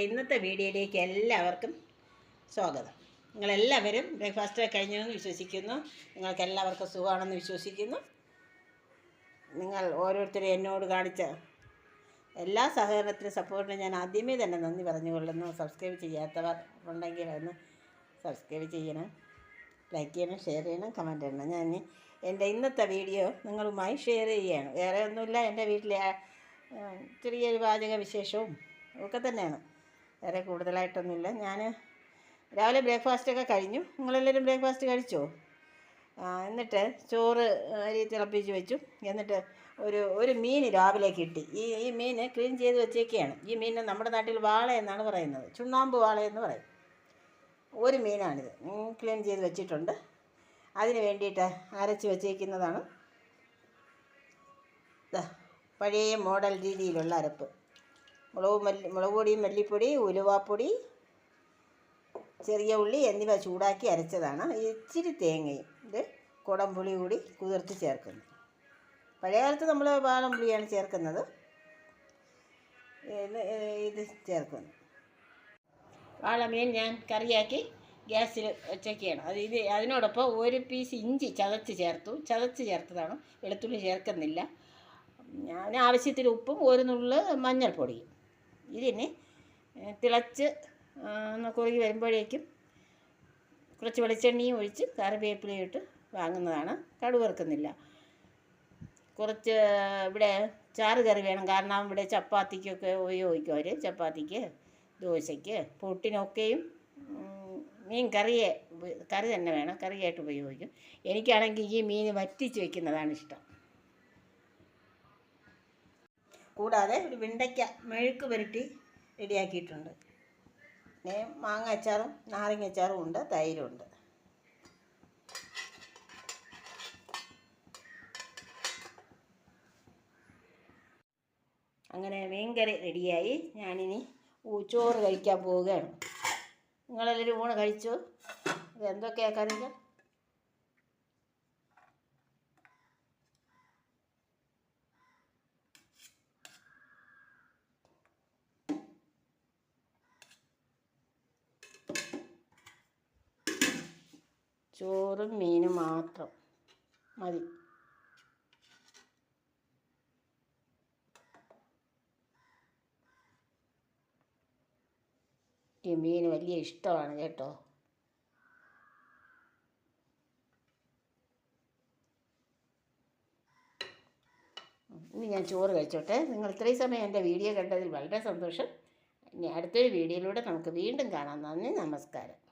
വീഡിയോയിലേക്ക് എല്ലാവർക്കും സ്വാഗതം. നിങ്ങളെല്ലാവരും ബ്രേക്ക്ഫാസ്റ്റ് കഴിഞ്ഞെന്ന് വിശ്വസിക്കുന്നു. നിങ്ങൾക്ക് എല്ലാവർക്കും സുഖമാണെന്ന് വിശ്വസിക്കുന്നു. നിങ്ങൾ ഓരോരുത്തരും എന്നോട് കാണിച്ച എല്ലാ സഹകരണത്തിനും സപ്പോർട്ടിനും ഞാൻ ആദ്യമേ തന്നെ നന്ദി പറഞ്ഞുകൊള്ളുന്നു. സബ്സ്ക്രൈബ് ചെയ്യാത്തവർ ഉണ്ടെങ്കിൽ ഒന്ന് സബ്സ്ക്രൈബ് ചെയ്യണം ലൈക്ക് ചെയ്യണം ഷെയർ ചെയ്യണം കമന്റ് ചെയ്യണം ഞാൻ എന്റെ ഇന്നത്തെ വീഡിയോ നിങ്ങളുമായി ഷെയർ ചെയ്യുകയാണ്. വേറെ ഒന്നുമില്ല. എന്റെ വീട്ടിലെ ചെറിയൊരു പാചക വിശേഷവും ഒക്കെ തന്നെയാണ്. വേറെ കൂടുതലായിട്ടൊന്നുമില്ല. ഞാൻ രാവിലെ ബ്രേക്ക്ഫാസ്റ്റൊക്കെ കഴിഞ്ഞു. നിങ്ങളെല്ലാവരും ബ്രേക്ക്ഫാസ്റ്റ് കഴിച്ചോ? എന്നിട്ട് ചോറ് അരി തിളപ്പിച്ച് വെച്ചു. എന്നിട്ട് ഒരു ഒരു മീൻ രാവിലെ കിട്ടി. ഈ ഈ മീൻ ക്ലീൻ ചെയ്ത് വെച്ചേക്കെയാണ്. ഈ മീൻ നമ്മുടെ നാട്ടിൽ വാള എന്നാണ് പറയുന്നത്. ചുണ്ണാമ്പ് വാള എന്ന് പറയും. ഒരു മീനാണിത്. ക്ലീൻ ചെയ്ത് വെച്ചിട്ടുണ്ട്. അതിന് വേണ്ടിയിട്ട് അരച്ച് വെച്ചേക്കുന്നതാണ്. പഴയ മോഡൽ രീതിയിലുള്ള അരപ്പ്. മുളക് മല്ലി മുളക് പൊടി മല്ലിപ്പൊടി ഉലുവാപ്പൊടി ചെറിയ ഉള്ളി എന്നിവ ചൂടാക്കി അരച്ചതാണ്. ഇച്ചിരി തേങ്ങയും ഇത് കുടംപുളി കൂടി കുതിർത്ത് ചേർക്കുന്നു. പഴയകാലത്ത് നമ്മൾ വാളംപുളിയാണ് ചേർക്കുന്നത്. ഇത് ചേർക്കുന്നു. വാളമീൻ ഞാൻ കറിയാക്കി ഗ്യാസിൽ വെച്ചൊക്കെയാണ് അത് ഇത് അതിനോടൊപ്പം ഒരു പീസ് ഇഞ്ചി ചതച്ച് ചേർത്തു. ചതച്ച് ചേർത്തതാണ്. വെളുത്തുള്ളി ചേർക്കുന്നില്ല. ഞാൻ ആവശ്യത്തിന് ഉപ്പും ഒരു നുള്ള് മഞ്ഞൾപ്പൊടിയും. ഇതിന് തിളച്ച് ഒന്ന് കുറുകി വരുമ്പോഴേക്കും കുറച്ച് വെളിച്ചെണ്ണയും ഒഴിച്ച് കറിവേപ്പിലയും ഇട്ട് വാങ്ങുന്നതാണ്. കടുക് കുറച്ച് ഇവിടെ ചാറ് കറി വേണം. കാരണം ഇവിടെ ചപ്പാത്തിക്കൊക്കെ ഉപയോഗിക്കും അവർ ചപ്പാത്തിക്ക് ദോശയ്ക്ക് പൊട്ടിനൊക്കെയും മീൻ കറിയെ കറി തന്നെ വേണം. കറിയായിട്ട് ഉപയോഗിക്കും. എനിക്കാണെങ്കിൽ ഈ മീൻ വറ്റിച്ച് വെക്കുന്നതാണ് ഇഷ്ടം. കൂടാതെ ഒരു വെണ്ടയ്ക്ക മെഴുക്ക് പുരട്ടി റെഡിയാക്കിയിട്ടുണ്ട്. പിന്നെ മാങ്ങ അച്ചാറും നാരങ്ങ അച്ചാറും ഉണ്ട് തൈരുണ്ട് അങ്ങനെ മീൻകറി റെഡിയായി. ഞാനിനി ചോറ് കഴിക്കാൻ പോവുകയാണ്. നിങ്ങളെല്ലാവരും ഊണ് കഴിച്ചു? ഇത് എന്തൊക്കെയാണ് കറികൾ? ചോറും മീനും മാത്രം. മതി. ഈ മീൻ വലിയ ഇഷ്ടമാണ് കേട്ടോ. ഇനി ഞാൻ ചോറ് കഴിച്ചോട്ടെ. നിങ്ങൾ ഇത്രയും സമയം എന്റെ വീഡിയോ കണ്ടതിൽ വളരെ സന്തോഷം. ഇനി അടുത്തൊരു വീഡിയോയിലൂടെ നമുക്ക് വീണ്ടും കാണാം. നന്ദി നമസ്കാരം.